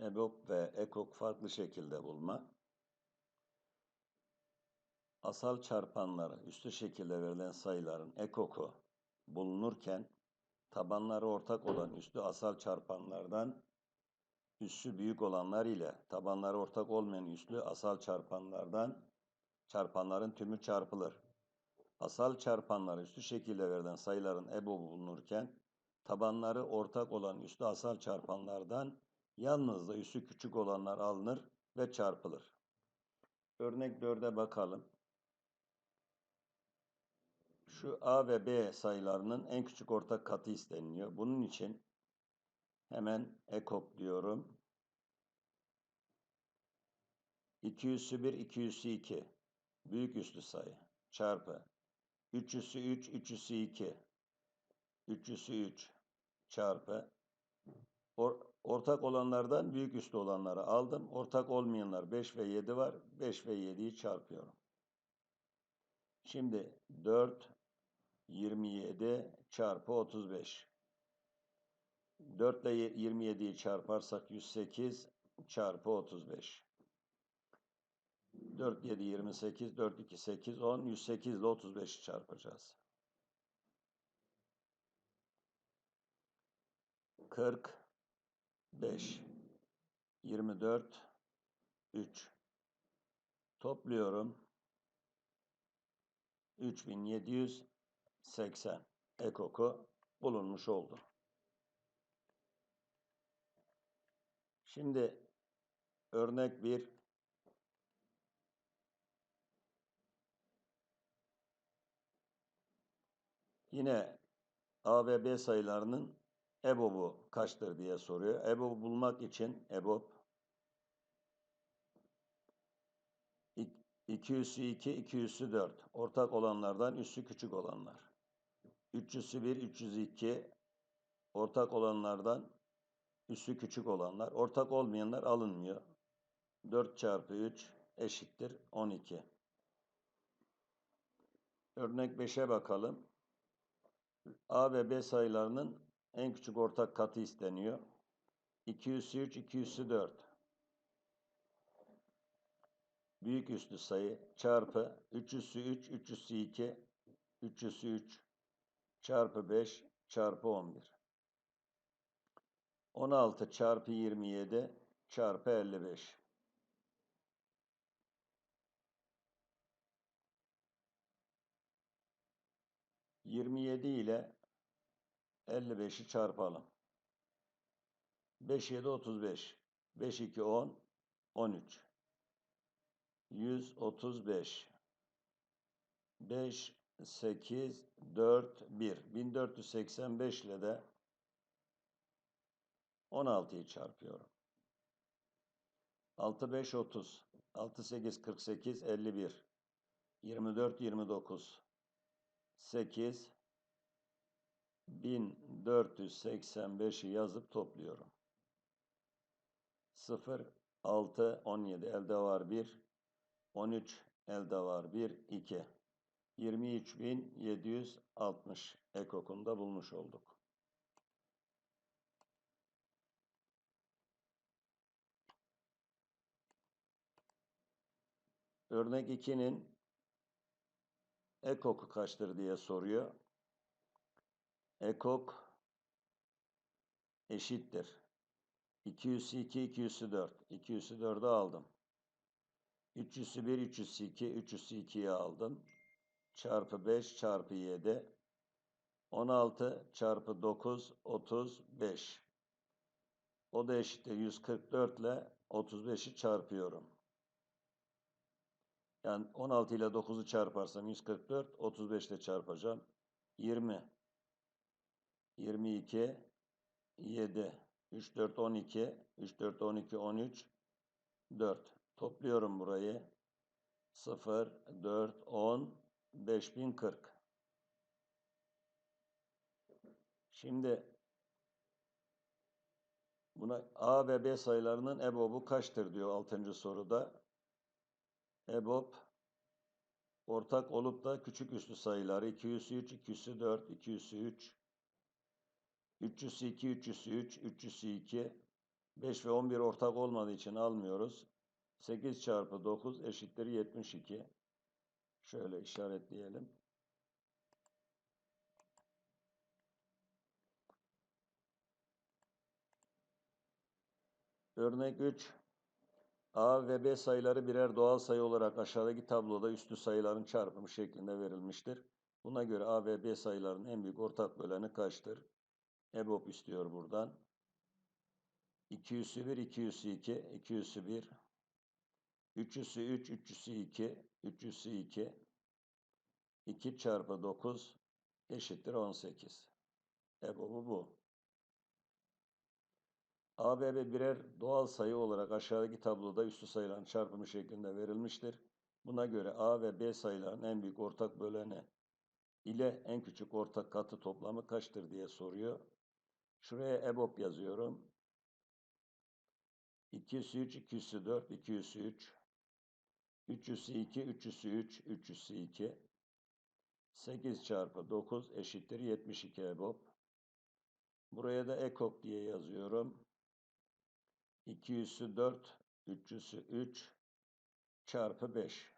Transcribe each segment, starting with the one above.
EBOB ve EKOK farklı şekilde bulma. Asal çarpanları üstü şekilde verilen sayıların EKOK'u bulunurken tabanları ortak olan üstü asal çarpanlardan üssü büyük olanlar ile tabanları ortak olmayan üslü asal çarpanlardan çarpanların tümü çarpılır. Asal çarpanlar üstü şekilde verilen sayıların EBOB'u bulunurken tabanları ortak olan üstü asal çarpanlardan Yalnız da üssü küçük olanlar alınır ve çarpılır. Örnek 4'e bakalım. Şu A ve B sayılarının en küçük ortak katı isteniliyor. Bunun için hemen ekok diyorum. 2 üssü 1, 2 üssü 2. Büyük üslü sayı. Çarpı. 3 üssü 3, 3 üssü 2. 3 üssü 3. Çarpı. Or Ortak olanlardan büyük üstü olanları aldım. Ortak olmayanlar 5 ve 7 var. 5 ve 7'yi çarpıyorum. Şimdi 4, 27 çarpı 35. 4 ile 27'yi çarparsak 108 çarpı 35. 4, 7, 28, 4, 2, 8, 10, 108 ile 35'i çarpacağız. 40, 5, 24, 3. Topluyorum. 3780 ekoku bulunmuş oldu. Şimdi örnek bir yine A ve B sayılarının EBOB'u kaçtır diye soruyor. EBOB'u bulmak için EBOB 2 üssü 2, 2 üssü 4. Ortak olanlardan üssü küçük olanlar. 3 üssü 1, 302. Ortak olanlardan üssü küçük olanlar. Ortak olmayanlar alınmıyor. 4 çarpı 3 eşittir 12. Örnek 5'e bakalım. A ve B sayılarının en küçük ortak katı isteniyor. 2 üssü 3, 2 üssü 4. Büyük üslü sayı çarpı 3 üssü 3, 3 üssü 2, 3 üssü 3 çarpı 5 çarpı 11. 16 çarpı 27 çarpı 55. Yirmi yedi ile 55'i çarpalım. 5, 7, 35. 5, 2, 10, 13. 135. 5, 8, 4, 1. 1485 ile de 16'yı çarpıyorum. 6, 5, 30. 6, 8, 48, 51. 24, 29. 8, 1485'i yazıp topluyorum. 0, 6, 17 elde var 1, 13 elde var 1, 2. 23.760 ekokunda bulmuş olduk. Örnek 2'nin ekoku kaçtır diye soruyor ekok eşittir. 202, 204. 204'ü aldım. 301, 302, 302'yi aldım. Çarpı 5 çarpı 7. 16 çarpı 9, 35. O da eşittir 144 ile 35'i çarpıyorum. Yani 16 ile 9'u çarparsam 144, 35 ile çarpacağım. 20. 22, 7, 3, 4, 12, 3, 4, 12, 13, 4. Topluyorum burayı. 0, 4, 10, 5040. Şimdi buna A ve B sayılarının EBOB'u kaçtır diyor 6. soruda. EBOB ortak olup da küçük üslü sayıları 203, 204, 203, 302, 303, 302, 5 ve 11 ortak olmadığı için almıyoruz. 8 çarpı 9 eşittir 72. Şöyle işaretleyelim. Örnek 3. A ve B sayıları birer doğal sayı olarak aşağıdaki tabloda üstü sayıların çarpımı şeklinde verilmiştir. Buna göre A ve B sayılarının en büyük ortak böleni kaçtır? EBOB istiyor buradan. 2 üssü 1, 2 üssü 2, 2 üssü 1, 3 üssü 3, 3 üssü 2, 3 üssü 2, 2 çarpı 9 eşittir 18. EBOB'u bu. A ve B birer doğal sayı olarak aşağıdaki tabloda üstü sayıların çarpımı şeklinde verilmiştir. Buna göre A ve B sayıların en büyük ortak böleni ile en küçük ortak katı toplamı kaçtır diye soruyor. Şuraya EBOB yazıyorum. 2 üssü 3, 2 üssü 4, 2 üssü 3, 3 üssü 2, 3 üssü 3, 3 üssü 2, 8 çarpı 9 eşittir 72 EBOB. Buraya da EKOK diye yazıyorum. 2 üssü 4, 3 üssü 3 çarpı 5.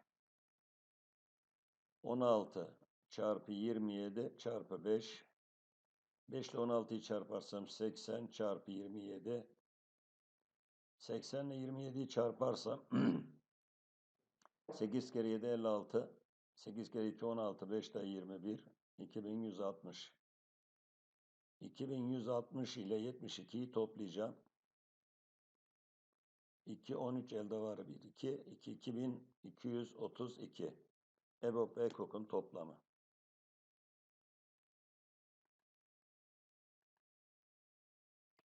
16 çarpı 27 çarpı 5. 5 ile 16'yı çarparsam 80 çarpı 27. 80 ile 27'yi çarparsam 8 kere 7 56. 8 kere 2 16. 5 daha 21. 2160. 2160 ile 72'yi toplayacağım. 2, 13 elde var 1, 2, 2, 2232. EBOB EKOK'un toplamı.